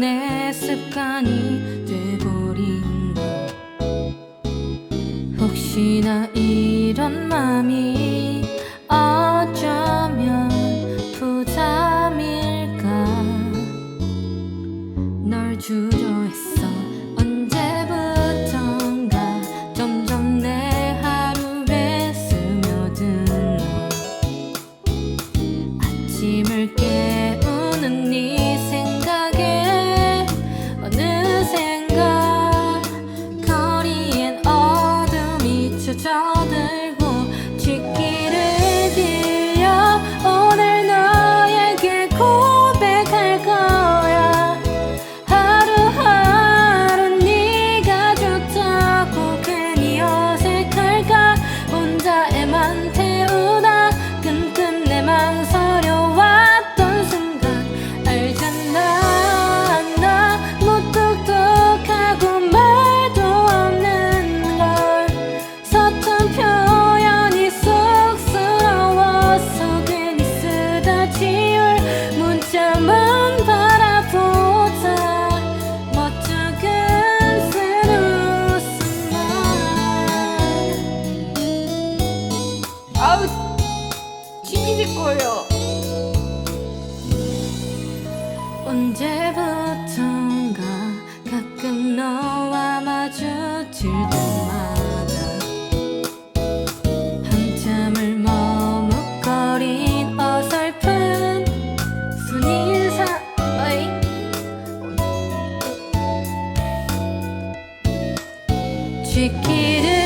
내 습관이 돼버린 건 혹시나 이런 맘이 어쩌면 부담일까? 널 주지 down. 보여. 언제부턴가 가끔 너와 마주칠 때마다 한참을 머뭇거린 어설픈 순인사 어이. 쥐끼를